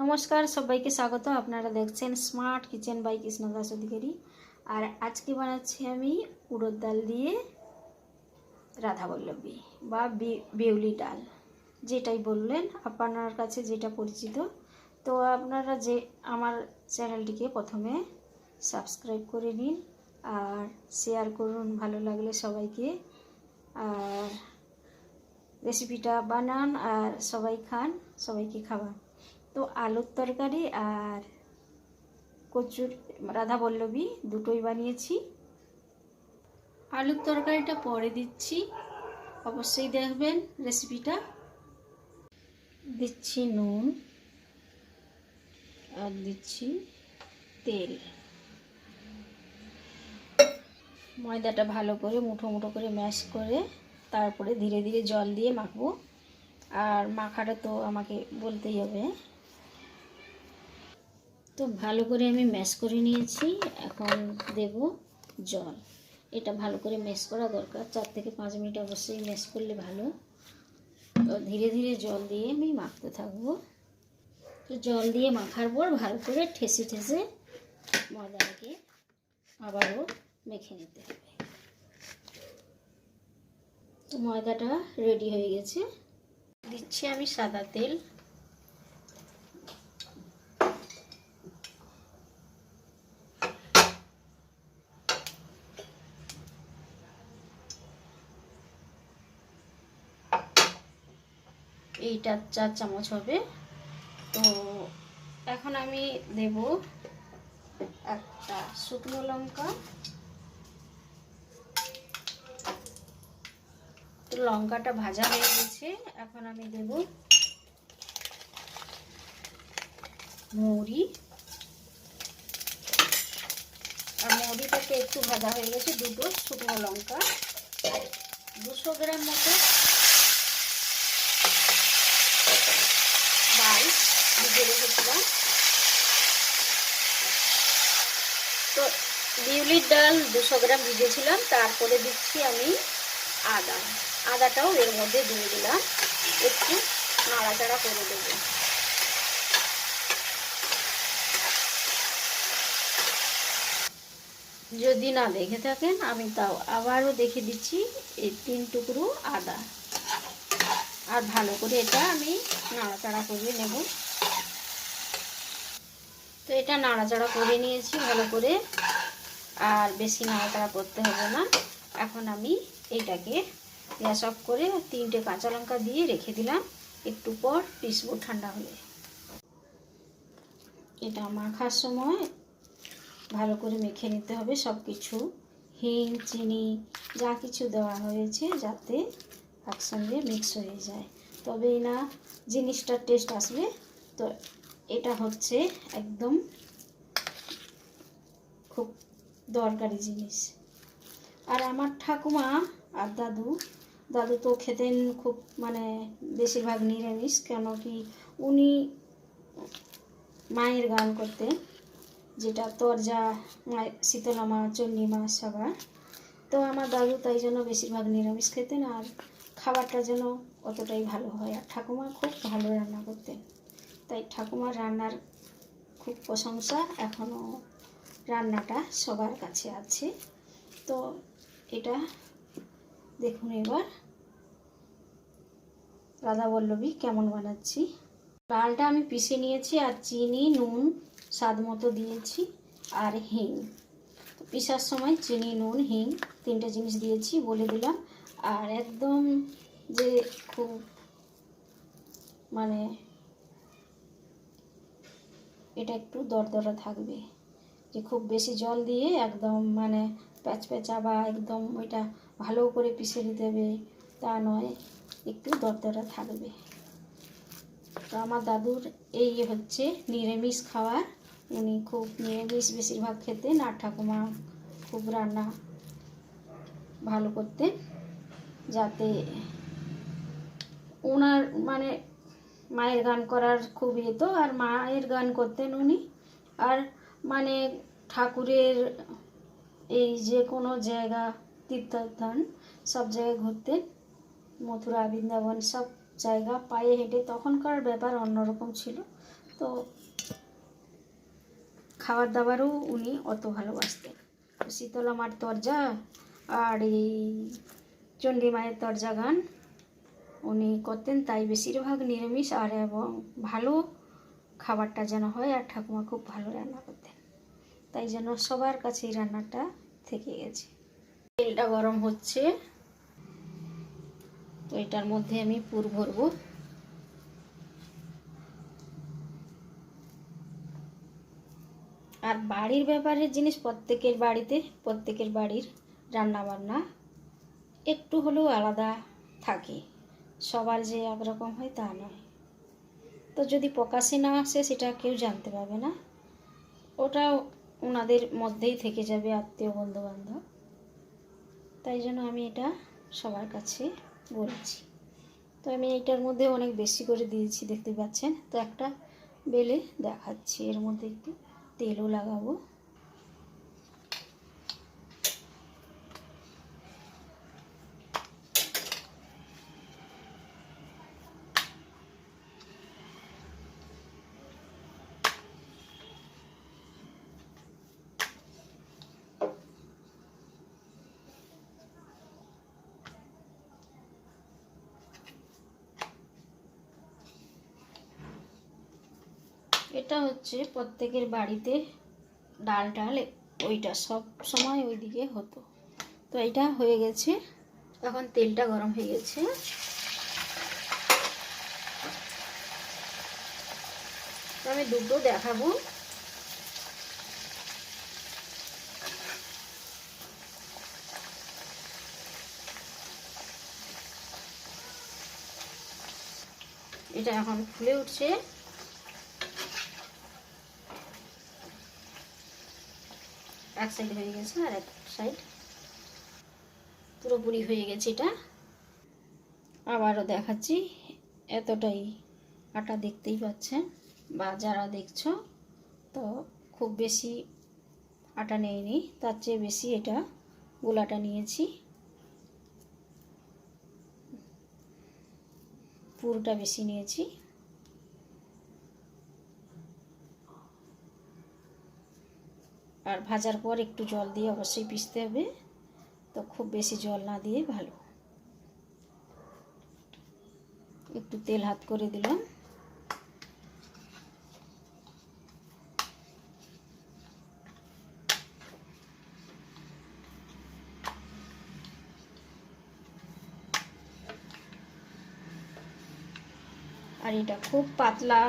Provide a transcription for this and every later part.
নমস্কার, সবাইকে স্বাগত। আপনারা দেখছেন smart kitchen by Krishnadas Adhikari. আর আজকে বানাচ্ছি আমি উড়োর ডাল দিয়ে রাধাবল্লভী বে- বেউলি ডাল, যেটাই বললেন। আপনার কাছে যেটা পরিচিত, তো আপনারা যে, আমার চ্যানেলটিকে প্রথমে সাবস্ক্রাইব করে নিন আর শেয়ার করুন ভালো লাগলে সবাইকে। আর রেসিপিটা বানান আর সবাই খান, সবাইকে খাওয়ান। তো আলুর তরকারি আর কচুর, রাধা বল্লভী দুটোই বানিয়েছি। আলুর তরকারিটা পরে দিচ্ছি। অবশ্যই দেখবেন রেসিপিটা। দিচ্ছি নুন আর দিচ্ছি তেল। ময়দাটা ভালো করে মুঠো মুঠো করে ম্যাশ করে তারপরে ধীরে ধীরে জল দিয়ে মাখবো। আর মাখাটা তো আমাকে বলতেই হবে। তো ভালো করে আমি ম্যাশ করে নিয়েছি। এখন দেব জল। এটা ভালো করে ম্যাশ করা দরকার। চার থেকে পাঁচ মিনিট অবশ্যই ম্যাশ করলে ভালো। তো ধীরে ধীরে জল দিয়ে আমি মাখতে থাকব। তো জল দিয়ে মাখার পর ভালো করে ঠেসে ঠেসে ময়দাটাকে আবারও মেখে নিতে হবে। তো ময়দাটা রেডি হয়ে গেছে। দিচ্ছি আমি সাদা তেল। এইটা চার চামচ হবে। তো এখন আমি দেব একটা শুকনো লঙ্কা, তো লঙ্কাটা ভাজা হয়ে গেছে। এখন আমি দেব মৌরি। আর মৌরিটাকে একটু ভাজা হয়ে গেছে দুটো শুকনো লঙ্কা। দুশো গ্রাম মতো ডাল তো বিউলির ডাল দুশো গ্রাম ভিজেছিলাম, তারপরে দিচ্ছি আমি আদা। আদাটাও এর মধ্যে দিয়ে দিলাম, একটু নাড়াচাড়া করে দেবো। যদি না দেখে থাকেন, আমি তাও আবারও দেখে দিচ্ছি এই তিন টুকরো আদা। আর ভালো করে এটা আমি নাড়াচাড়া করে নেব। তো এটা নাড়াচাড়া করে নিয়েছি ভালো করে। আর বেশি নাড়াচাড়া করতে হবে না। এখন আমি এইটাকে গ্যাস অফ করে তিনটে কাঁচা লঙ্কা দিয়ে রেখে দিলাম। একটু পর পিসবো ঠান্ডা হলে। এটা মাখার সময় ভালো করে মেখে নিতে হবে সব কিছু হিং, চিনি, যা কিছু দেওয়া হয়েছে যাতে একসঙ্গে মিক্স হয়ে যায়। তবেই না জিনিসটার টেস্ট আসবে। তো এটা হচ্ছে একদম খুব দরকারি জিনিস। আর আমার ঠাকুমা আর দাদু দাদু তো খেতেন খুব মানে বেশিরভাগ নিরামিষ কেন কি উনি মায়ের গান করতেন, যেটা তরজা শীতলা মা চণ্ডী মা সবার তো আমার দাদু তাই জন্য বেশিরভাগ নিরামিষ খেতেন, আর খাবারটা যেন অতটাই ভালো হয়। আর ঠাকুমা খুব ভালো রান্না করতেন। তাই ঠাকুমার রান্নার খুব প্রশংসা। এখনও রান্নাটা সবার কাছে আছে। তো এটা দেখুন এবার। রাধা বল্লভী, কেমন বানাচ্ছি? ডালটা আমি পিষে নিয়েছি আর চিনি, নুন, স্বাদ মতো দিয়েছি আর হিং। তো পিসার সময় চিনি, নুন, হিং তিনটে জিনিস দিয়েছি বলে দিলাম। আর একদম যে খুব মানে এটা একটু দরদরা থাকবে। যে খুব বেশি জল দিয়ে একদম মানে প্যাচ প্যাচা বা একদম ওইটা ভালো করে পিষে দিতে হবে, তা নয়, একটু দরদরা থাকবে। তো আমার দাদুর এই হচ্ছে নিরামিষ খাওয়ার। উনি খুব নিরামিষ বেশিরভাগ খেতেন আর ঠাকুমা খুব রান্না ভালো করতেন, যাতে ওনার মানে মায়ের গান করার খুব ইয়ে তো, আর মায়ের গান করতেন উনি। আর মানে ঠাকুরের এই যে কোনো জায়গা, তীর্থস্থান, সব জায়গায় ঘুরতেন। মথুরা, বৃন্দাবন, সব জায়গা পায়ে হেঁটে তখনকার ব্যাপার অন্যরকম ছিল। তো খাবার দাবারও উনি অত ভালোবাসতেন। শীতলা মার তরজা আর এই চণ্ডী মায়ের তরজা গান। উনি করতেন, তাই বেশিরভাগ নিরামিষ আর এবং ভালো খাবারটা যেন হয় আর ঠাকুমা খুব ভালো রান্না করতেন। তাই যেন সবার কাছে এই রান্নাটা থেকে গেছে। তেলটা গরম হচ্ছে। তো এটার মধ্যে আমি পুর ভরবো। আর বাড়ির ব্যাপারের জিনিস প্রত্যেকের বাড়িতে, প্রত্যেকের বাড়ির রান্না বান্না একটু হলেও আলাদা থাকে। সবার যে একরকম হয় তা নয়। তো যদি প্রকাশে না আসে, সেটা কেউ জানতে পারবে না। ওটা ওনাদের মধ্যেই থেকে যাবে আত্মীয় বন্ধু বান্ধব তাই জন্য আমি এটা সবার কাছে বলেছি। তো আমি এটার মধ্যে অনেক বেশি করে দিয়েছি, দেখতে পাচ্ছেন। তো একটা বেলে দেখাচ্ছি, এর মধ্যে একটু তেলও লাগাবো। এটা হচ্ছে প্রত্যেকের বাড়িতে ডাল ডাল ওইটা সব সময় ওইদিকে হতো। তো এটা হয়ে গেছে। এখন তেলটা গরম হয়ে গেছে। আমি দুটো দেখাবো। এটা এখন ফুলে উঠছে। এক সাইড হয়ে গেছে আর এক সাইড পুরোপুরি হয়ে গেছে এটা। আবারও দেখাচ্ছি, এতটাই আটা দেখতেই পাচ্ছেন বা যারা দেখছ, তো খুব বেশি আটা নেইনি, তার চেয়ে বেশি এটা গোলাটা নিয়েছি। পুরোটা বেশি নিয়েছি। আর ভাজার পর একটু জল দিয়ে অবশ্যই পিষতে হবে। তো খুব বেশি জল না দিয়ে ভালো। একটু তেল হাত করে দিলাম। আর এটা খুব পাতলা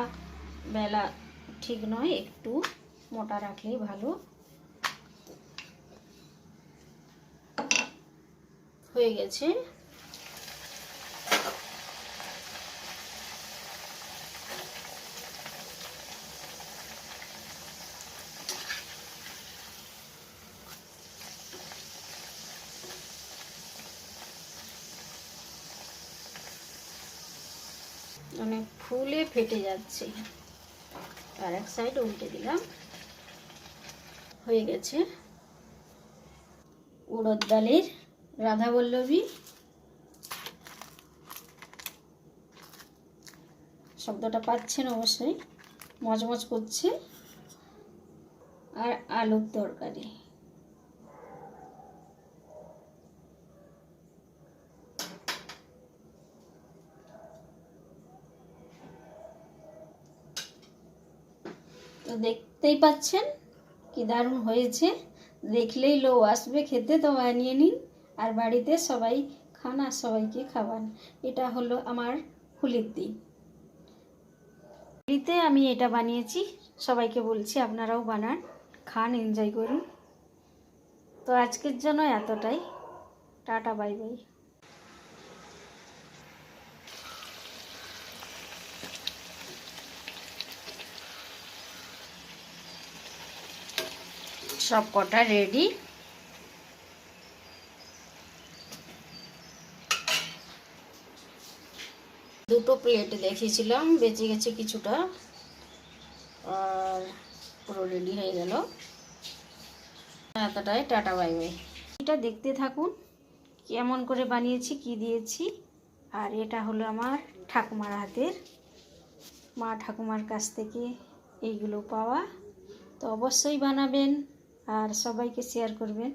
বেলা ঠিক নয়, একটু মোটা রাখলেই ভালো। হয়ে গেছে। মানে ফুলে ফেটে যাচ্ছে। আর এক সাইড উল্টে দিলাম। হয়ে গেছে। উড়দ ডালের রাধা বল্লভী। শব্দটা পাচ্ছেন অবশ্যই। মজমজ করছে। আর আলুর তরকারি তো দেখতেই পাচ্ছেন কি দারুণ হয়েছে। দেখলেই লো আসবে, খেতে তো বানিয়ে নিন। আর বাড়িতে সবাই খান আর সবাইকে খাওয়ান। এটা হলো আমার হোলির দিন। হোলিতে আমি এটা বানিয়েছি, সবাইকে বলছি আপনারাও বানান, খান এনজয় করুন। তো আজকের জন্য এতটাই। Tata, bye bye. সব কটা রেডি দুটো প্লেট দেখিয়েছিলাম বেঁচে গেছে কিছুটা। আর পুরো রেডি হয়ে গেল। এতটাই, টাটা, বাই বাই। এটা দেখতে থাকুন, কেমন করে বানিয়েছি, কি দিয়েছি। আর এটা হলো আমার ঠাকুমার হাতের। মা ঠাকুমার কাছ থেকে এইগুলো পাওয়া। তো অবশ্যই বানাবেন আর সবাইকে শেয়ার করবেন।